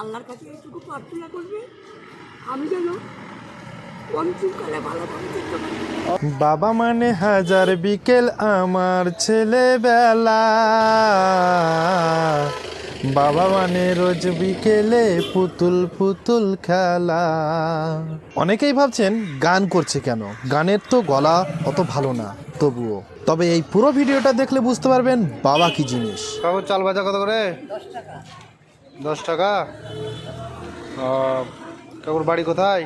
আল্লাহর কাছে এইটুকু প্রার্থনা করবে আমি যেন বাবা মানে হাজার বিকেল আমার ছেলেবেলা। বাবা মানে রোজ বিকেলে পুতুল পুতুল খেলা। অনেকেই ভাবছেন গান করছে কেন? গানের তো গলা অত ভালো না তবুও। তবে এই পুরো ভিডিওটা দেখলে বুঝতে পারবেন বাবা কি জিনিস। চাল ভাজা কত করে? দশ টাকা। ও, কাকুর বাড়ি কোথায়?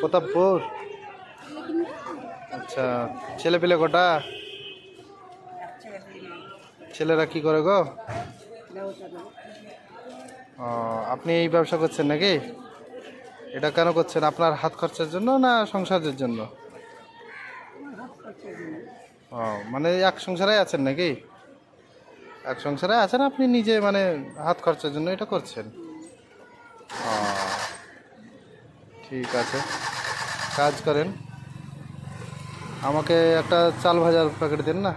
প্রতাপপুর। আচ্ছা ছেলে পেলে কটা? ছেলেরা কি করে গো? আপনি এই ব্যবসা করছেন নাকি? এটা কেন করছেন? আপনার হাত খরচার জন্য না সংসারের জন্য? ও মানে এক সংসারে আছেন নাকি? এক সংসারে আছেন, আপনি নিজে মানে হাত খরচার জন্য এটা করছেন। ঠিক আছে। কাজ করেন। আমাকে একটা চাল ভাজার প্যাকেট দেন না?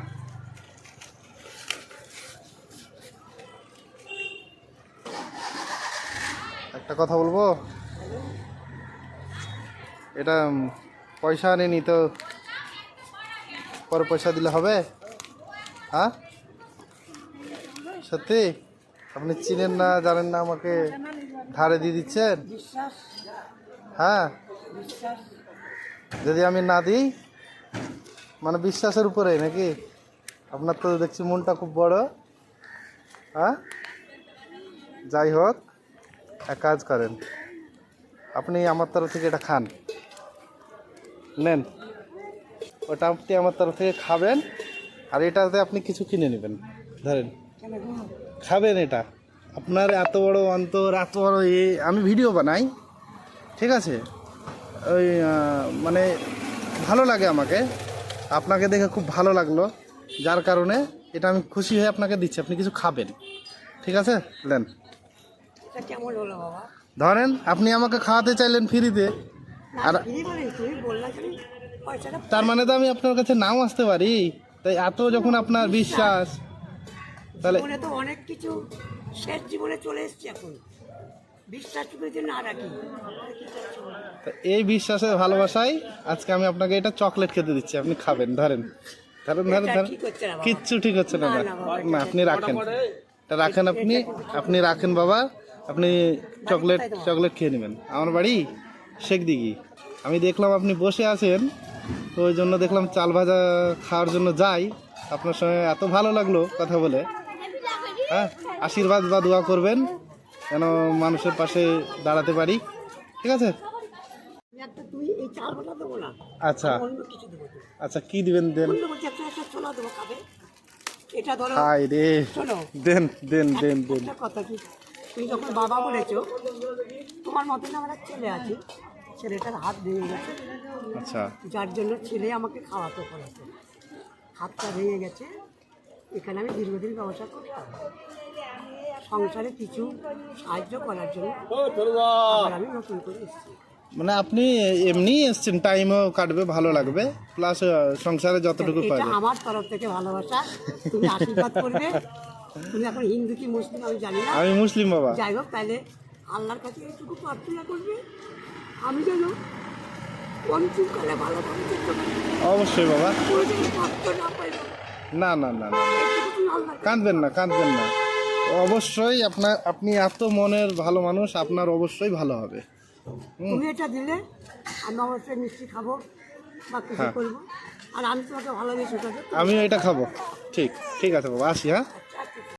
একটা কথা বলব? এটা পয়সা আনেনি তো? পরে পয়সা দিলে হবে? হ্যাঁ? সত্যি? আপনি চিনেন না, জানেন না আমাকে ধারে দিয়ে দিচ্ছেন? হ্যাঁ? যদি আমি না দিই? মানে বিশ্বাসের উপরে নাকি? আপনার তো দেখছি মনটা খুব বড়। হ্যাঁ? যাই হোক, এক কাজ করেন। আপনি আমার তরফ থেকে এটা খান। নেন। ওটা আপনি আমার তরফ থেকে খাবেন, আর এটাতে আপনি কিছু কিনে নেবেন। ধরেন? খাবেন এটা? আপনার এত বড় অন্তর এত বড় এ আমি ভিডিও বানাই ঠিক আছে? ওই মানে ভালো লাগে আমাকে। আপনাকে দেখে খুব ভালো লাগল। যার কারণে এটা আমি খুশি হয়ে আপনাকে দিচ্ছি। আপনি কিছু খাবেন ঠিক আছে? নেন ধরেন আপনি আমাকে খাওয়াতে চাইলেন ফ্রিতে আর পয়সাটা তার মানে তো আমি আপনার কাছে নাও আসতে পারি। তাই এত যখন আপনার বিশ্বাস তাহলে জীবনে তো অনেক কিছু শেষ জীবনে চলে এসছে এখন। বিশ্বাস যদি না রাখি। এই বিশ্বাসের ভালোবাসায় আজকে আমি আপনাকে এটা চকলেট খেতে দিচ্ছি আপনি খাবেন ধরেন। ধরেন ধরেন ধরেন। কিচ্ছু ঠিক হচ্ছে না না, আপনি রাখেন। রাখেন আপনি আপনি রাখেন বাবা আপনি চকলেট চকলেট খেয়ে নেবেন। আমার বাড়ি শেখ দিঘি আমি দেখলাম আপনি বসে আছেন তো ওই জন্য দেখলাম চাল ভাজা খাওয়ার জন্য যাই। আপনার সঙ্গে এত ভালো লাগল কথা বলে। হ্যাঁ? আশীর্বাদ বা দোয়া করবেন যেন মানুষের পাশে দাঁড়াতে পারি। ঠিক আছে? আচ্ছা। আচ্ছা কি দিবেন দেন? হাই রে। দেন দেন দেন দেন। কথা কি তুমি যখন বাবা বলেছ তোমার মতন আমার এক ছেলে আছে ছেলেটার হাত ভেঙে গেছে। আচ্ছা। যার জন্য ছেলে আমাকে খাওয়াতে হাতটা ভেঙে গেছে এখানে আমি দীর্ঘদিন ব্যবসা করতাম। সংসারে কিছু সাহায্য করার জন্য আবার আমি নতুন করে এসেছি। মানে আপনি এমনি এসছেন টাইমও কাটবে ভালো লাগবে। প্লাস সংসারে যতটুকু পারবে আমার তরফ থেকে ভালোবাসা। তুমি আশীর্বাদ করবে। তুমি এখন হিন্দু কি মুসলিম আমি জানি না। আমি মুসলিম বাবা। যাই হোক তাহলে আল্লাহর কাছে এইটুকু প্রার্থনা করবে। আমি যেন অন্তিমকালে ভালোভাবে যেতে পারি অবশ্যই বাবা। কোনো যেন কষ্ট না পাই না না না না কাঁদবেন না কাঁদবেন না। অবশ্যই আপনার আপনি এত মনের ভালো মানুষ আপনার অবশ্যই ভালো হবে। তুমি এটা দিলে আমি অবশ্যই মিষ্টি খাব বা কিছু হ্যাঁ। করব। আর আমি তোমাকে ভালোবেসে আমিও এটা খাব। ঠিক ঠিক আছে বাবা আসি হ্যাঁ?